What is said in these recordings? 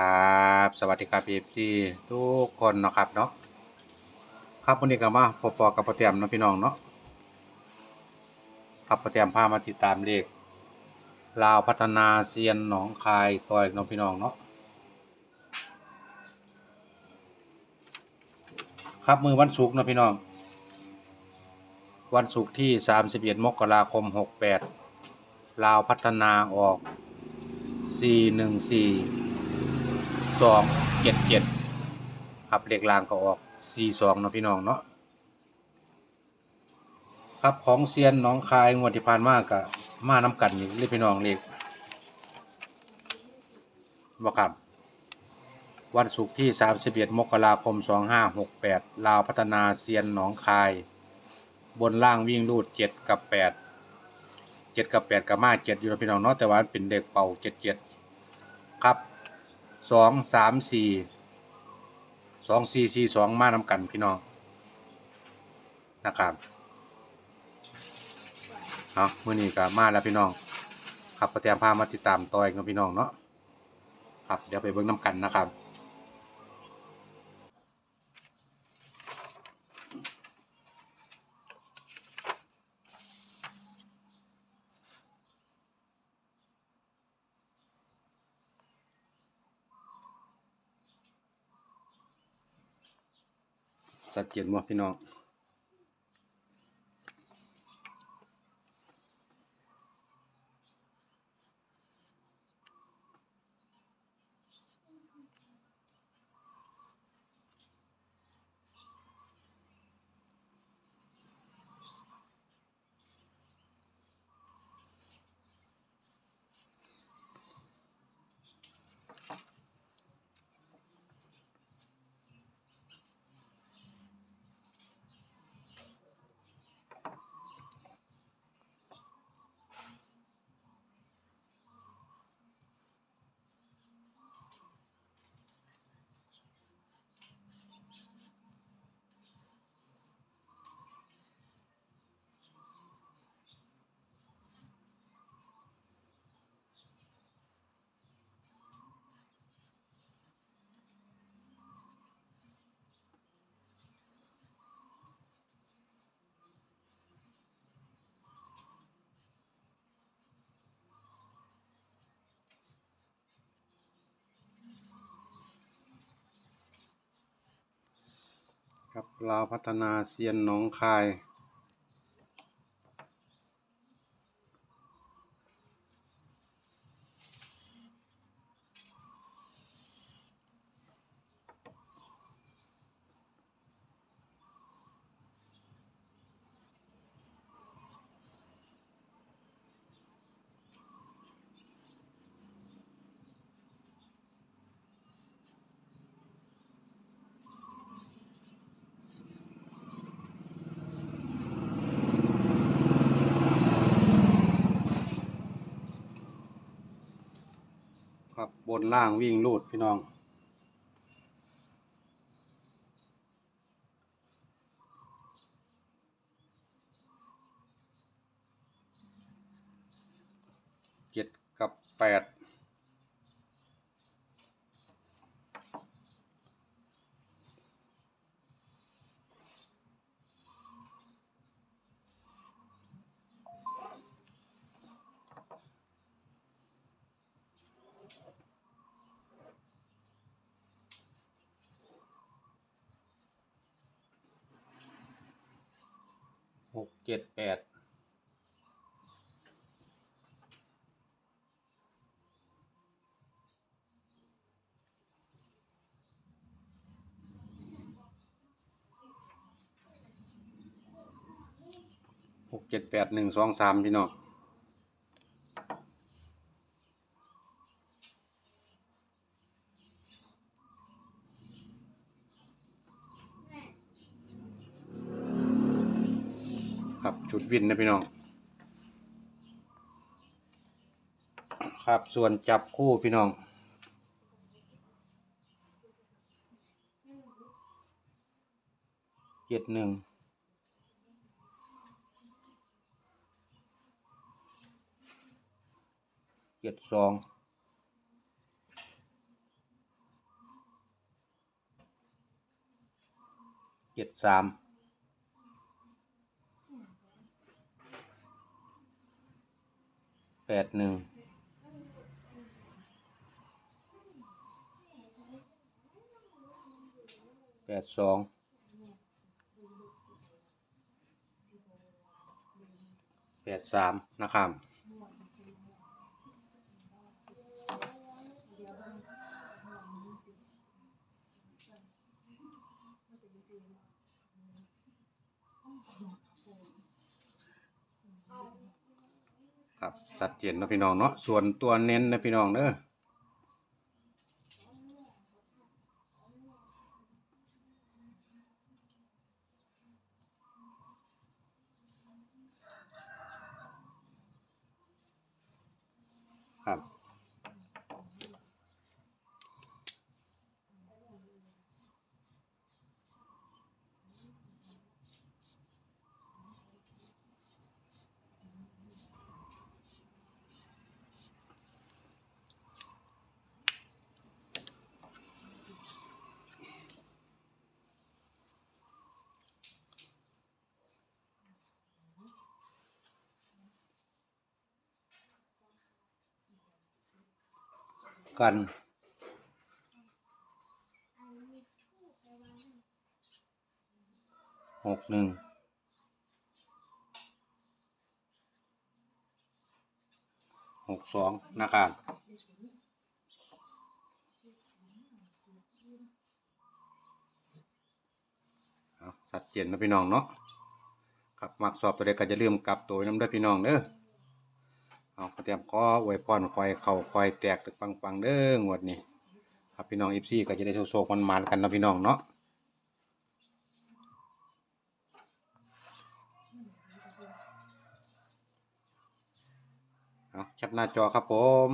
ครับ สวัสดีครับพี่พี่ทุกคนนะครับเนาะครับวันนี้ก็มาพบปอกับปรแกรมนะพี่น้องเนาะครับปรแกรมพามาติดตามเลขลาวพัฒนาเซียนหนองคายต่อยเนาะพี่น้องเนาะครับมือวันศุกร์นะพี่น้อง วันศุกร์ที่ 31 มกราคม 68 ลาวพัฒนาออก 414 277ครับเลขล่างก็ออก42เนาะพี่น้องเนาะครับของเซียนน้องคายงวดที่ผ่านมาก็มาน้ำกันอยู่เลยพี่น้องเลขบ่ครับ วันศุกร์ที่31มสิบเอ็ดมกราคม2568ลาวพัฒนาเซียนหนองคาย บนล่างวิ่งรูด7กับ8 7กับ8กับมา7อยู่แล้วพี่น้องเนาะแต่ว่ามันเป็นเด็กเป่า77ครับ สองสามสี่สองสี่สี่สองมาน้ำกันพี่น้องนะครับเอามื่อนี้ก็มาแล้วพี่น้องครับประเตรียมพามาติดตามต่ออีกเนะพี่น้องเนาะครับเดี๋ยวไปเบิ่งน้ำกันนะครับ ชัดเจนบ่พี่น้อง ครับลาวพัฒนาเซียนหนองคาย ล่างวิ่งลูดพี่น้อง เจ็ดกับแปด หกเจ็ดแปดหกเจ็ดแปดหนึ่งสองสามพี่น้อง จุดวินนะพี่น้อง ครับส่วนจับคู่พี่น้อง เจ็ดหนึ่งเจ็ดสองเจ็ดสาม ดหนึ่งแปดสองแปดสามนะครับ จัดเจนนะพี่น้องเนาะส่วนตัวเน้นนะพี่น้องเด้อครับ กัน หกหนึ่ง หกสองนะครับเอาชัดเจนนะพี่น้องเนาะครับมักสอบตัวเด็กก็จะลืมกลับตัวน้ำเด้พี่น้องเด้อ เอาก็เตรียมขออวยพรคอยเข่าคอยแตกตึกปังๆเด้องวดนี้ครับพี่น้องอีซี่ก็จะได้โชคๆมันๆกันนะพี่น้องเนาะเอาแคปหน้าจอครับผม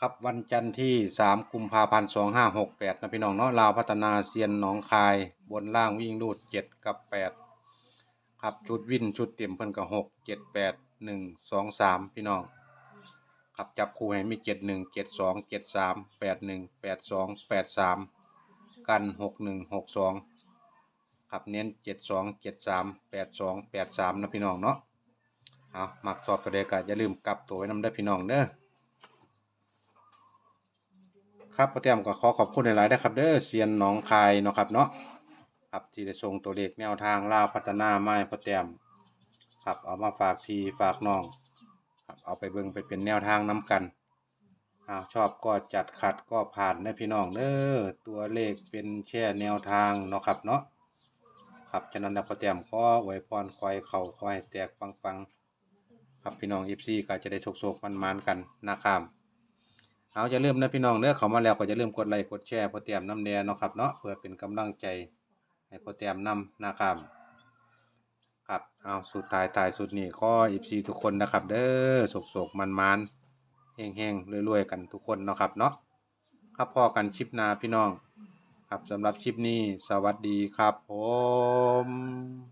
ครับวันจันทร์ที่ 3 กุมภาพันธ์ 2568 นะพี่น้องเนาะลาวพัฒนาเซียนหนองคาย บนล่างวิ่งรูด 7 กับ 8 ครับชุดวินชุดเต็มเพิ่นก็หกเจ็ดแปดหนึ่งสองสามพี่น้องครับจับคู่ให้มีเจ็ดหนึ่งเจ็ดสองเจ็ดสามแปดหนึ่งแปดสองแปดสามกันหกหนึ่งหกสองครับเน้นเจ็ดสองเจ็ดสามแปดสองแปดสามนะพี่น้องเนาะเอาหมักสอบกระเดกาอย่าลืมกลับตัวไว้นำได้พี่น้องเด้อครับพ่อเตรียมก็ขอขอบคุณหลายๆนะครับเด้อเซียนน้องคายเนาะครับเนาะ ครับที่ได้ส่งตัวเลขแนวทางล่าวพัฒนาไม้พอเตียมครับเอามาฝากพี่ฝากน้องครับเอาไปเบิ่งไปเป็นแนวทางนํกันอ้าวชอบก็จัดขัดก็ผ่านนะพี่น้องเด้อตัวเลขเป็นแค่แนวทางเนาะครับเนาะครับฉะนั้นแล้วพอเตียมขอไว้พรคอยเข่าคอยแตกปังๆ ครับพี่น้องเอีซีก็จะได้โชคๆมันๆกันนะครับเอาจะเริ่มนะพี่น้องเด้อเขามาแล้วก็จะเริ่มกดไลค์กดแชร์พอเตรียมน้ำแดงเนาะครับเนาะเพื่อเป็นกำลังใจ ให้พอเตรียมนำนะครับครับเอาสุดท้ายถ่ายสุดนี้ก็อีพีทุกคนนะครับ เด้อโศกๆมันๆเฮงๆรวยๆกันทุกคนเนาะครับเนาะครับพอกันชิปนาพี่น้อง ครับสำหรับชิปนี้ สวัสดีครับผม